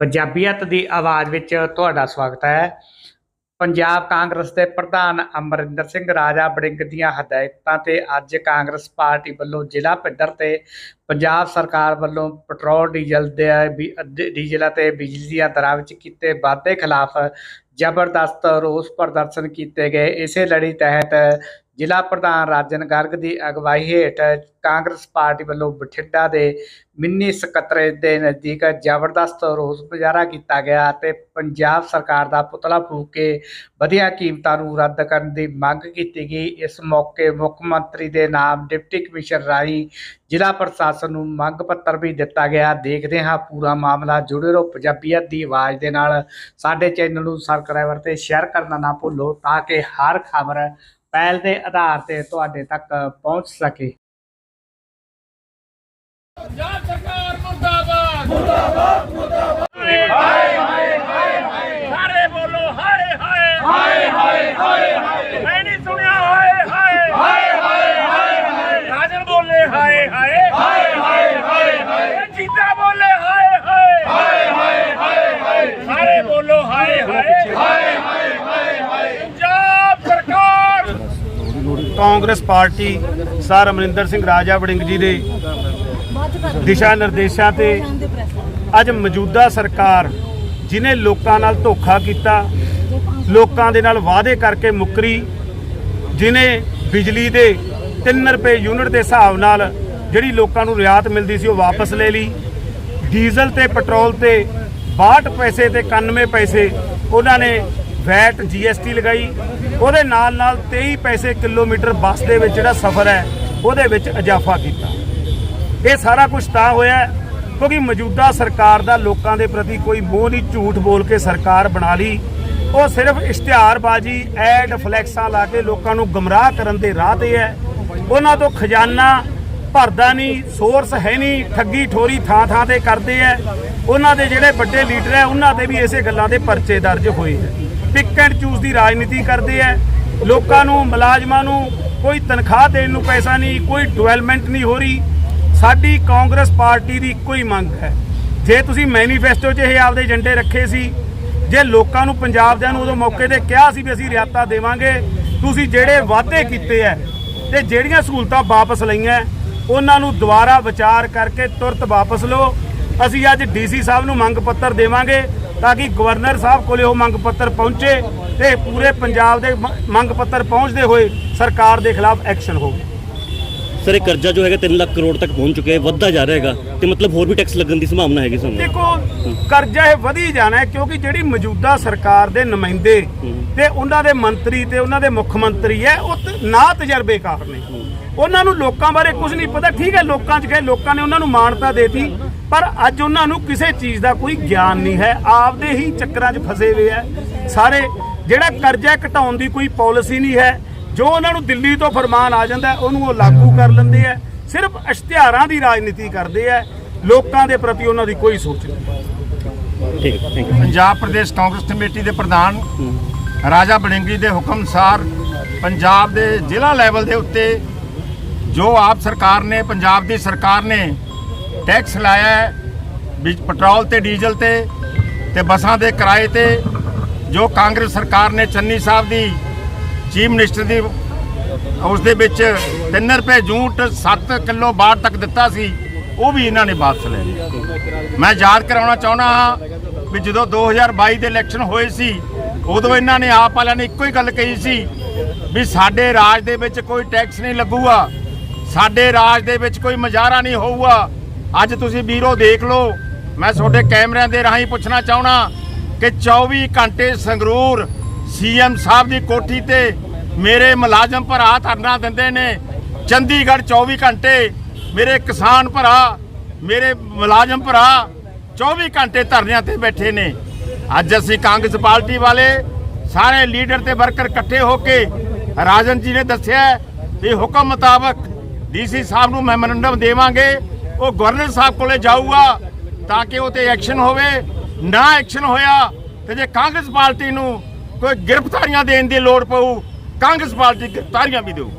ਪੰਜਾਬੀਅਤ ਦੀ ਆਵਾਜ਼ ਵਿੱਚ ਤੁਹਾਡਾ ਸਵਾਗਤ ਹੈ। ਪੰਜਾਬ ਕਾਂਗਰਸ ਦੇ ਪ੍ਰਧਾਨ ਅਮਰਿੰਦਰ ਸਿੰਘ ਰਾਜਾ ਬੜਿੰਗ ਦੀਆਂ ਹਦਾਇਤਾਂ ਤੇ ਅੱਜ ਕਾਂਗਰਸ ਪਾਰਟੀ ਵੱਲੋਂ ਜ਼ਿਲ੍ਹਾ ਪੱਧਰ ਤੇ ਪੰਜਾਬ ਸਰਕਾਰ ਵੱਲੋਂ ਪੈਟਰੋਲ ਡੀਜ਼ਲ ਦੇ, ਡੀਜ਼ਲ ਅਤੇ ਬਿਜਲੀ ਦੀਆਂ ਦਰਾਂ ਵਿੱਚ ਕੀਤੇ ਵਾਧੇ ਖਿਲਾਫ ਜ਼ਬਰਦਸਤ ਰੋਸ ਪ੍ਰਦਰਸ਼ਨ ਕੀਤੇ ਗਏ। ਇਸੇ ਲੜੀ ਤਹਿਤ ਜ਼ਿਲ੍ਹਾ ਪ੍ਰਧਾਨ ਰਾਜਨ ਗਰਗ ਦੀ ਅਗਵਾਈ ਹੇਠ ਕਾਂਗਰਸ ਪਾਰਟੀ ਵੱਲੋਂ ਬਠਿੰਡਾ ਦੇ ਮਿੰਨੀ ਸਕੱਤਰੇਤ ਦੇ ਨਜ਼ਦੀਕ ਜ਼ਬਰਦਸਤ ਰੋਸ ਮੁਜ਼ਾਹਰਾ ਕੀਤਾ ਗਿਆ ਅਤੇ ਪੰਜਾਬ ਸਰਕਾਰ ਦਾ ਪੁਤਲਾ ਫੂਕ ਕੇ ਵਧੀਆ ਕੀਮਤਾਂ ਨੂੰ ਰੱਦ ਕਰਨ ਦੀ ਮੰਗ ਕੀਤੀ ਗਈ। ਇਸ ਮੌਕੇ ਮੁੱਖ ਮੰਤਰੀ ਦੇ ਨਾਮ ਡਿਪਟੀ ਕਮਿਸ਼ਨਰ ਰਾਹੀਂ ਜ਼ਿਲ੍ਹਾ ਪ੍ਰਸ਼ਾਸਨ ਨੂੰ ਮੰਗ ਪੱਤਰ ਵੀ ਦਿੱਤਾ ਗਿਆ। ਦੇਖਦੇ ਹਾਂ ਪੂਰਾ ਮਾਮਲਾ ਜੁੜੇ ਰਹੋ ਪੰਜਾਬੀਅਤ ਦੀ ਆਵਾਜ਼ ਦੇ ਨਾਲ। ਸਾਡੇ ਚੈਨਲ ਨੂੰ ਸਬਸਕ੍ਰਾਈਬਰ ਤੇ ਸ਼ੇਅਰ ਕਰਨਾ ਨਾ ਭੁੱਲੋ ਤਾਂ ਕਿ ਹਰ ਖਬਰ ਪਹਿਲ ਦੇ ਆਧਾਰ ਤੇ ਤੁਹਾਡੇ ਤੱਕ ਪਹੁੰਚ ਸਕੇ। ਪੰਜਾਬ ਸਰਕਾਰ ਮੁਰਦਾਬਾਦ। ਮੁਰਦਾਬਾਦ ਹਾਏ ਹਾਏ ਹਾਏ ਸਾਰੇ ਬੋਲੋ ਹਾਏ ਹਾਏ ਹਾਏ ਹਾਏ ਹਾਏ ਮੈਂ ਨਹੀਂ ਸੁਣਿਆ ਹਾਏ ਹਾਏ ਹਾਏ ਹਾਏ ਹਾਏ ਰਾਜਨ ਬੋਲੇ ਹਾਏ ਹਾਏ ਹਾਏ ਹਾਏ ਹਾਏ ਹਾਏ ਜੀਤਾ ਬੋਲੇ ਹਾਏ ਹਾਏ ਹਾਏ ਹਾਏ ਹਾਏ ਸਾਰੇ ਬੋਲੋ ਹਾਏ ਹਾਏ ਹਾਏ ਹਾਏ ਹਾਏ ਪੰਜਾਬ ਸਰਕਾਰ Congress party sir Amarinder Singh Raja Warring ji ਦੇ ਦਿਸ਼ਾ ਨਿਰਦੇਸ਼ਾਂ ਤੇ ਅੱਜ ਮੌਜੂਦਾ ਸਰਕਾਰ ਜਿਨੇ ਲੋਕਾਂ ਨਾਲ ਧੋਖਾ ਕੀਤਾ, ਲੋਕਾਂ ਦੇ ਨਾਲ ਵਾਅਦੇ ਕਰਕੇ ਮੁੱਕਰੀ, ਜਿਨੇ ਬਿਜਲੀ ਦੇ 3 ਰੁਪਏ ਯੂਨਿਟ ਦੇ ਹਿਸਾਬ ਨਾਲ ਜਿਹੜੀ ਲੋਕਾਂ ਨੂੰ ਰਿਆਤ ਮਿਲਦੀ ਸੀ ਉਹ ਵਾਪਸ ਲੈ ਲਈ, ਡੀਜ਼ਲ ਤੇ ਪੈਟਰੋਲ ਤੇ 62 ਪੈਸੇ ਤੇ 91 ਪੈਸੇ ਉਹਨਾਂ ਨੇ ਵੈਟ ਜੀਐਸਟੀ ਲਗਾਈ। ਉਹਦੇ ਨਾਲ ਨਾਲ 23 ਪੈਸੇ ਕਿਲੋਮੀਟਰ ਬੱਸ ਦੇ ਵਿੱਚ ਜਿਹੜਾ ਸਫ਼ਰ ਹੈ, ਉਹਦੇ ਵਿੱਚ ਇਜ਼ਾਫਾ ਕੀਤਾ। ਇਹ ਸਾਰਾ ਕੁਝ ਤਾਂ ਹੋਇਆ ਕਿਉਂਕਿ ਮੌਜੂਦਾ ਸਰਕਾਰ ਦਾ ਲੋਕਾਂ ਦੇ ਪ੍ਰਤੀ ਕੋਈ ਮੋਹ ਨਹੀਂ, ਝੂਠ ਬੋਲ ਕੇ ਸਰਕਾਰ ਬਣਾ ਲਈ। ਉਹ ਸਿਰਫ ਇਸ਼ਤਿਹਾਰਬਾਜ਼ੀ, ਐਡ ਫਲੈਕਸਾਂ ਲਾ ਕੇ ਲੋਕਾਂ ਨੂੰ ਗਮਰਾਹ ਕਰਨ ਦੇ ਰਾਹ ਤੇ ਹੈ। ਉਹਨਾਂ ਤੋਂ ਖਜ਼ਾਨਾ ਭਰਦਾ ਨਹੀਂ, ਸੋਰਸ ਹੈ ਨਹੀਂ ਠੱਗੀ ਠੋਰੀ ਥਾਂ ਥਾਂ ਤੇ ਕਰਦੇ ਐ ਉਹਨਾਂ ਦੇ ਜਿਹੜੇ ਵੱਡੇ ਲੀਡਰ ਹੈ, ਉਹਨਾਂ ਤੇ ਵੀ ਇਸੇ ਗੱਲਾਂ ਦੇ ਪਰਚੇ ਦਰਜ ਹੋਏ ਹੈ। ਪਿਕ ਐਂਡ ਚੂਜ਼ ਦੀ ਰਾਜਨੀਤੀ ਕਰਦੇ ਹੈ। ਲੋਕਾਂ ਨੂੰ, ਮੁਲਾਜ਼ਮਾਂ ਨੂੰ ਕੋਈ ਤਨਖਾਹ ਦੇਣ ਨੂੰ ਪੈਸਾ ਨਹੀਂ, ਕੋਈ ਡਿਵੈਲਪਮੈਂਟ ਨਹੀਂ ਹੋ ਰਹੀ। ਸਾਡੀ ਕਾਂਗਰਸ ਪਾਰਟੀ ਦੀ ਇੱਕੋ ਹੀ ਮੰਗ ਹੈ। ਜੇ ਤੁਸੀਂ ਮੈਨੀਫੈਸਟੋ 'ਚ ਇਹ ਆਪਦੇ ਏਜੰਡੇ ਰੱਖੇ ਸੀ, ਜੇ ਲੋਕਾਂ ਨੂੰ ਪੰਜਾਬ ਦਿਆਂ ਨੂੰ ਉਦੋਂ ਮੌਕੇ ਤੇ ਕਿਹਾ ਸੀ ਵੀ ਅਸੀਂ ਰਿਆਤਾ ਦੇਵਾਂਗੇ, ਤੁਸੀਂ ਜਿਹੜੇ ਵਾਅਦੇ ਕੀਤੇ ਐ ਤੇ ਜਿਹੜੀਆਂ ਸਹੂਲਤਾਂ ਵਾਪਸ ਲਈਆਂ, ਉਹਨਾਂ ਨੂੰ ਦੁਬਾਰਾ ਵਿਚਾਰ ਕਰਕੇ ਤੁਰਤ ਵਾਪਸ ਲਓ। ਅਸੀਂ ਅੱਜ ਡੀਸੀ ਸਾਹਿਬ ਨੂੰ ਮੰਗ ਪੱਤਰ ਦੇਵਾਂਗੇ ਤਾਂ ਕਿ ਗਵਰਨਰ ਸਾਹਿਬ ਕੋਲੇ ਉਹ ਮੰਗ ਪੱਤਰ ਪਹੁੰਚੇ ਤੇ ਪੂਰੇ ਪੰਜਾਬ ਦੇ ਮੰਗ ਪੱਤਰ ਪਹੁੰਚਦੇ ਹੋਏ ਸਰਕਾਰ ਦੇ ਖਿਲਾਫ ਐਕਸ਼ਨ ਹੋਵੇ। ਸਰ ਇਹ ਕਰਜ਼ਾ ਜੋ ਹੈਗਾ 3 ਲੱਖ ਕਰੋੜ ਤੱਕ ਪਹੁੰਚ ਚੁੱਕਿਆ ਹੈ ਵੱਧਦਾ ਜਾ ਰਿਹਾ ਹੈਗਾ ਤੇ ਮਤਲਬ ਹੋਰ ਵੀ ਟੈਕਸ ਲੱਗਣ ਦੀ ਸੰਭਾਵਨਾ ਹੈਗੀ ਸਾਨੂੰ। ਦੇਖੋ ਕਰਜ਼ਾ ਇਹ ਵਧੀ ਜਾਣਾ ਹੈ ਕਿਉਂਕਿ ਜਿਹੜੀ ਮੌਜੂਦਾ ਸਰਕਾਰ ਦੇ ਨੁਮਾਇੰਦੇ ਤੇ ਉਹਨਾਂ ਦੇ ਮੰਤਰੀ ਤੇ ਉਹਨਾਂ ਦੇ ਮੁੱਖ ਮੰਤਰੀ ਹੈ ਉਹ ਨਾ ਤਜਰਬੇਕਾਰ ਨੇ। ਉਹਨਾਂ ਨੂੰ ਲੋਕਾਂ ਬਾਰੇ ਕੁਝ ਨਹੀਂ ਪਤਾ ਠੀਕ ਹੈ ਲੋਕਾਂ 'ਚ ਗਏ ਲੋਕਾਂ ਨੇ ਉਹਨਾਂ ਨੂੰ ਮਾਨਤਾ ਦੇਤੀ ਪਰ ਅੱਜ ਉਹਨਾਂ ਨੂੰ ਕਿਸੇ ਚੀਜ਼ ਦਾ ਕੋਈ ਗਿਆਨ ਨਹੀਂ ਹੈ। ਆਪਦੇ ਹੀ ਚੱਕਰਾਂ 'ਚ ਫਸੇ ਹੋਏ ਹੈ ਸਾਰੇ ਜਿਹੜਾ ਕਰਜ਼ਾ ਘਟਾਉਣ ਦੀ ਕੋਈ ਪਾਲਿਸੀ ਨਹੀਂ ਹੈ ਜੋ ਉਹਨਾਂ ਨੂੰ ਦਿੱਲੀ ਤੋਂ ਫਰਮਾਨ ਆ ਜਾਂਦਾ ਉਹਨੂੰ ਉਹ ਲਾਗੂ ਕਰ ਲੈਂਦੇ ਆ। ਸਿਰਫ ਇਸ਼ਤਿਹਾਰਾਂ ਦੀ ਰਾਜਨੀਤੀ ਕਰਦੇ ਆ। ਲੋਕਾਂ ਦੇ ਪ੍ਰਤੀ ਉਹਨਾਂ ਦੀ ਕੋਈ ਸੋਚ ਨਹੀਂ। ਠੀਕ thank you Punjab Pradesh Congress committee ਦੇ ਪ੍ਰਧਾਨ ਰਾਜਾ ਬੜਿੰਗੀ ਦੇ ਹੁਕਮ ਅਨੁਸਾਰ ਪੰਜਾਬ ਦੇ ਜ਼ਿਲ੍ਹਾ ਲੈਵਲ ਦੇ ਉੱਤੇ ਜੋ ਆਪ ਸਰਕਾਰ ਨੇ ਪੰਜਾਬ ਦੀ ਸਰਕਾਰ ਨੇ ਟੈਕਸ ਲਾਇਆ ਹੈ ਵੀ ਪੈਟਰੋਲ ਤੇ ਡੀਜ਼ਲ ਤੇ ਤੇ ਬੱਸਾਂ ਦੇ ਕਿਰਾਏ ਤੇ, ਜੋ ਕਾਂਗਰਸ ਸਰਕਾਰ ਨੇ ਚੰਨੀ ਸਾਹਿਬ ਦੀ ਚੀਫ ਮਿਨਿਸਟਰ ਦੀ, ਉਸ ਦੇ ਵਿੱਚ 3 ਰੁਪਏ ਜੂਟ 7 ਕਿਲੋ ਬਾੜ ਤੱਕ ਦਿੱਤਾ ਸੀ, ਉਹ ਵੀ ਇਹਨਾਂ ਨੇ ਵਾਪਸ ਲੈ ਲਿਆ ਮੈਂ ਯਾਦ ਕਰਾਉਣਾ ਚਾਹੁੰਦਾ ਹਾਂ ਵੀ ਜਦੋਂ 2022 ਦੇ ਇਲੈਕਸ਼ਨ ਹੋਏ ਸੀ, ਉਦੋਂ ਇਹਨਾਂ ਨੇ ਆਪ ਵਾਲਿਆਂ ਨੇ ਇੱਕੋ ਹੀ ਗੱਲ ਕਹੀ ਸੀ ਵੀ ਸਾਡੇ ਰਾਜ ਦੇ ਵਿੱਚ ਕੋਈ ਟੈਕਸ ਨਹੀਂ ਲੱਗੂਗਾ, ਸਾਡੇ ਰਾਜ ਦੇ ਵਿੱਚ ਕੋਈ ਮਜ਼ਾਰਾ ਨਹੀਂ ਹੋਊਗਾ ਅੱਜ ਤੁਸੀਂ ਵੀਰੋ ਦੇਖ ਲਓ, ਮੈਂ ਤੁਹਾਡੇ ਕੈਮਰਿਆਂ ਦੇ ਰਾਹੀਂ ਪੁੱਛਣਾ ਚਾਹਣਾ ਕਿ 24 ਘੰਟੇ ਸੰਗਰੂਰ ਸੀਐਮ ਸਾਹਿਬ ਦੀ ਕੋਠੀ ਤੇ ਮੇਰੇ ਮੁਲਾਜ਼ਮ ਭਰਾ ਧਰਨਾ ਦਿੰਦੇ ਨੇ। ਚੰਡੀਗੜ੍ਹ 24 ਘੰਟੇ, ਮੇਰੇ ਕਿਸਾਨ ਭਰਾ, ਮੇਰੇ ਮੁਲਾਜ਼ਮ ਭਰਾ 24 ਘੰਟੇ ਧਰਨਿਆਂ ਤੇ ਬੈਠੇ ਨੇ। ਅੱਜ ਅਸੀਂ ਕਾਂਗਰਸ ਪਾਰਟੀ ਵਾਲੇ ਸਾਰੇ ਲੀਡਰ ਤੇ ਵਰਕਰ ਇਕੱਠੇ ਹੋ ਕੇ ਰਾਜਨ ਜੀ ਨੇ ਦੱਸਿਆ ਵੀ ਹੁਕਮ ਮੁਤਾਬਕ ਡੀਸੀ ਸਾਹਿਬ ਨੂੰ ਮੈਮੋਰੰਡਮ ਦੇਵਾਂਗੇ। ਉਹ ਗਵਰਨਰ ਸਾਹਿਬ ਕੋਲੇ ਜਾਊਗਾ ਤਾਂ ਕਿ ਉਹ ਤੇ ਐਕਸ਼ਨ ਹੋਵੇ, ਨਾ ਐਕਸ਼ਨ ਹੋਇਆ ਤੇ ਜੇ ਕਾਂਗਰਸ ਪਾਰਟੀ ਨੂੰ ਕੋਈ ਗ੍ਰਿਫਤਾਰੀਆਂ ਦੇਣ ਦੀ ਲੋੜ ਪਊ, ਕਾਂਗਰਸ ਪਾਰਟੀ ਗ੍ਰਿਫਤਾਰੀਆਂ ਵੀ ਦੇਊ।